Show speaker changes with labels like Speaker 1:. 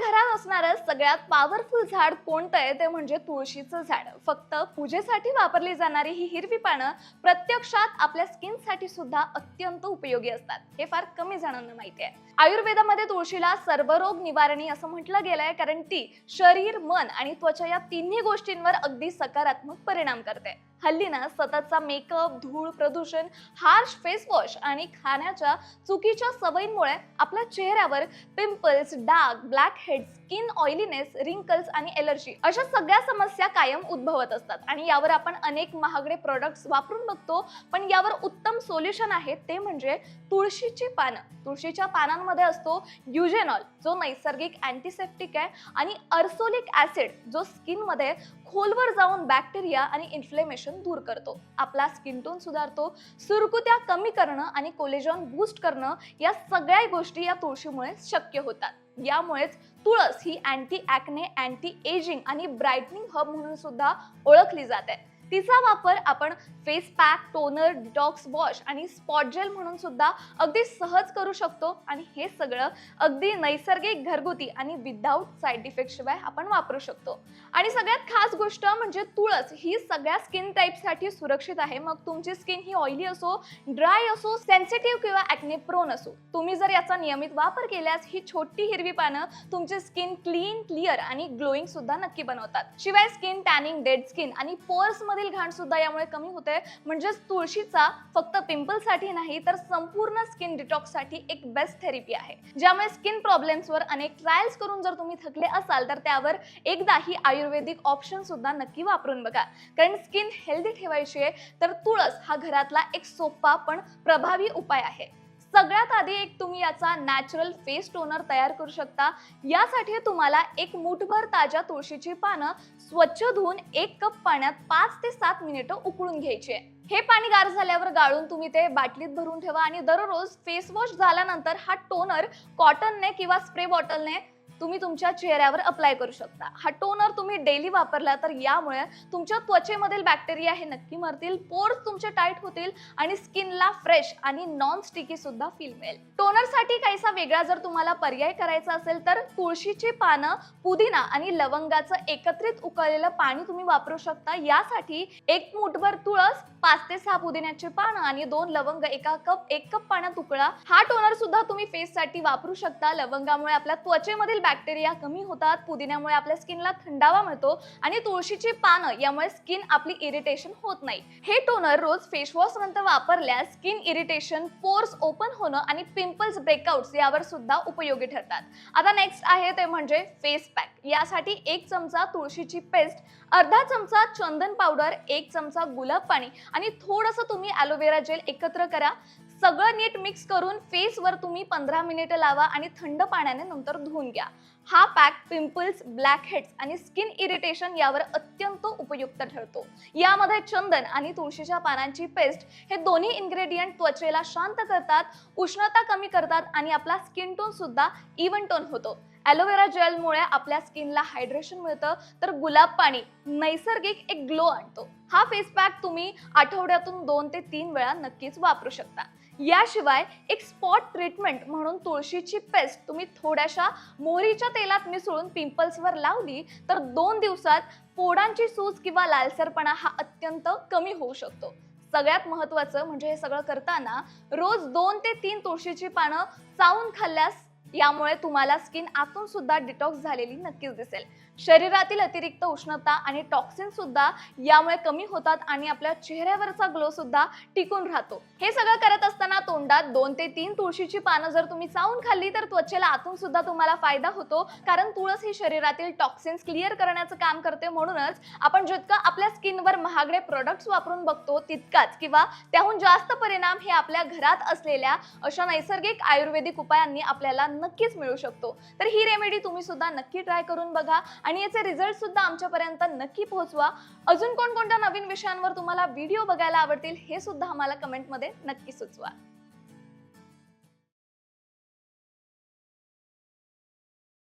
Speaker 1: घरात असणारं सगळ्यात पॉवरफुल झाड कोणतं आहे ते म्हणजे तुळशीचं झाड. फक्त पूजेसाठी वापरली जाणारी ही हिरवी पानं प्रत्यक्षात आपल्या स्किनसाठी सुद्धा अत्यंत उपयोगी असतात. हे फार कमी जणांना माहिती आहे. आयुर्वेदामध्ये तुळशीला सर्व रोग निवारणी असं म्हटलं गेलंय कारण ती शरीर मन आणि त्वचा या तिन्ही गोष्टींवर अगदी सकारात्मक परिणाम करते. हल्ली ना सततचा मेकअप धूळ प्रदूषण हार्श फेसवॉश आणि खाण्याच्या चुकीच्या सवयींमुळे आपल्या चेहऱ्यावर pimples dark blackheads skin oiliness wrinkles आणि एलर्जी अशा सगळ्या समस्या कायम उद्भवत असतात. आणि यावर आपण अनेक महागडे प्रोडक्ट्स वापरून बघतो पण यावर उत्तम सोल्युशन आहे ते म्हणजे तुळशीची पानं. तुळशीच्या पानांमध्ये असतो युजेनॉल जो नैसर्गिक अँटीसेप्टिक आहे आणि अर्सोलिक ऍसिड जो स्किनमध्ये खोलवर जाऊन बॅक्टेरिया आणि इन्फ्लेमेशन दूर करतो. आपला स्किन टोन सुधारतो सुरकुत्या कमी करणं आणि कोलेजॉन बूस्ट करणं या सगळ्या गोष्टी या तुळशीमुळे शक्य होतात. यामुळेच तुळस ही अँटी ॲक्ने अँटी एजिंग आणि ब्राईटनिंग हब म्हणून सुद्धा ओळखली जाते. तिचा वापर आपण face pack toner detox wash आणि स्पॉट जेल म्हणून सुद्धा अगदी सहज करू शकतो. आणि हे सगळं अगदी नैसर्गिक घरगुती आणि विदाऊट साईड इफेक्ट शिवाय आपण वापरू शकतो. आणि सगळ्यात खास गोष्ट म्हणजे तुळस. ही सगळ्या स्किन टाईपसाठी सुरक्षित आहे. मग तुमची स्किन ही ऑइली असो ड्राय असो सेन्सिटिव्ह किंवा ॲक्ने प्रोन असो तुम्ही जर याचा नियमित वापर केल्यास ही छोटी हिरवी पानं तुमची स्किन क्लीन क्लिअर आणि ग्लोईंग सुद्धा नक्की बनवतात. शिवाय स्किन टॅनिंग डेड स्किन आणि पोर्समध्ये मधील घाण सुद्धा यामुळे कमी होते. म्हणजेच तुळशीचा फक्त पिंपलसाठी नाही तर संपूर्ण स्किन डिटॉक्ससाठी एक बेस्ट थेरपी आहे. ज्यामुळे स्किन प्रॉब्लेम्सवर अनेक ट्रायल्स करून जर तुम्ही थकले असाल तर त्यावर एकदा ही आयुर्वेदिक ऑप्शन सुद्धा नक्की वापरून बघा. कारण स्किन हेल्दी ठेवायची आहे तर तुळस हा घरातला एक सोपा पण प्रभावी उपाय आहे. सगळ्यात आधी एक तुम्ही याचा नॅचरल फेस टोनर तयार करू शकता. यासाठी तुम्हाला एक मुठभर ताज्या तुळशीची पानं स्वच्छ धुवून एक कप पाण्यात पाच ते सात मिनिटं उकळून घ्यायची आहे. हे पाणी गार झाल्यावर गाळून तुम्ही ते बाटलीत भरून ठेवा आणि दररोज फेस वॉश झाल्यानंतर हा टोनर कॉटनने किंवा स्प्रे बॉटलने तुम्ही तुमच्या चेहऱ्यावर अप्लाय करू शकता. हा टोनर तुम्ही डेली वापरला तर यामुळे तुमच्या त्वचेमधील बॅक्टेरिया हे नक्की मरतील पोर्स तुमचे टाईट होतील आणि स्किनला फ्रेश आणि नॉन स्टिकी सुद्धा फील मिळेल. टोनरसाठी काहीसा वेगळा जर तुम्हाला पर्याय करायचा असेल तर तुळशीची पानं पुदिना आणि लवंगाचं एकत्रित उकळलेलं पाणी तुम्ही वापरू शकता. यासाठी एक मुठभर तुळस पाच ते सहा पुदिन्याचे पानं आणि दोन लवंग एका कप एक कप पाण्यात उकळा. हा टोनर सुद्धा तुम्ही फेस साठी वापरू शकता. लवंगामुळे आपल्या त्वचेमधील बॅक्टेरिया कमी होतात पुदिन्यामुळे आपल्या स्किनला थंडावा मिळतो आणि तुळशीची पानं यामुळे स्किन आपली इरिटेशन होत नाही. हे टोनर रोज फेशवॉश नंतर वापरल्यास स्किन इरिटेशन पोर्स ओपन होणं आणि पिंपल्स ब्रेकआउट्स यावर सुद्धा उपयोगी ठरतात. आता नेक्स्ट आहे ते म्हणजे फेस पॅक यासाठी एक चमचा तुळशीची पेस्ट अर्धा चमचा चंदन पावडर एक चमचा गुलाब पाणी आणि थोडंसं तुम्ही ॲलोवेरा जेल एकत्र करा. सगळं नीट मिक्स करून फेसवर तुम्ही पंधरा मिनिटं लावा आणि थंड पाण्याने नंतर धुवून घ्या. हा पॅक पिंपल्स ब्लॅक हेड्स आणि स्किन इरिटेशन यावर अत्यंत उपयुक्त ठरतो. यामध्ये चंदन आणि तुळशीच्या पानांची पेस्ट हे दोन्ही इन्ग्रेडियंट त्वचेला शांत करतात उष्णता कमी करतात आणि आपला स्किन टोन सुद्धा इव्हन टोन होतो. ॲलोवेरा जेलमुळे आपल्या स्किनला हायड्रेशन मिळतं. तर गुलाब पाणी नैसर्गिक एक ग्लो आणतो. हा फेस पॅक तुम्ही आठवड्यातून दोन ते तीन वेळा नक्कीच वापरू शकता. याशिवाय एक स्पॉट ट्रीटमेंट म्हणून तुळशीची पेस्ट तुम्ही थोड्याशा मोहरीच्या तेलात मिसळून पिंपल्सवर लावली तर दोन दिवसात पोडांची सूज किंवा लालसरपणा हा अत्यंत कमी होऊ शकतो. सगळ्यात महत्वाचं म्हणजे हे सगळं करताना रोज दोन ते तीन तुळशीची पानं चावून खाल्ल्यास यामुळे तुम्हाला स्किन आतून सुद्धा डिटॉक्स झालेली नक्कीच दिसेल. शरीरातील अतिरिक्त उष्णता आणि टॉक्सिन सुद्धा यामुळे कमी होतात आणि आपल्या चेहऱ्यावरचा ग्लो सुद्धा टिकून राहतो. हे सगळं करत असताना तोंडात दोन ते तीन तुळशीची पानं जर तुम्ही चावून खाल्ली तर त्वचेला आतून सुद्धा तुम्हाला फायदा होतो. कारण तुळस ही शरीरातील टॉक्सिन्स क्लिअर करण्याचं काम करते. म्हणूनच आपण जितकं आपल्या स्किनवर महागडे प्रोडक्ट्स वापरून बघतो तितकाच किंवा त्याहून जास्त परिणाम हे आपल्या घरात असलेल्या अशा नैसर्गिक आयुर्वेदिक उपायांनी आपल्याला नक्कीच मिळू शकतो. तर ही रेमेडी तुम्ही सुद्धा नक्की ट्राय करून बघा आणि याचे रिझल्ट सुद्धा आमच्यापर्यंत नक्की पोहोचवा. अजून कोणकोणत्या नवीन विषयांवर तुम्हाला व्हिडिओ बघायला आवडतील हे सुद्धा आम्हाला कमेंटमध्ये नक्की सुचवा.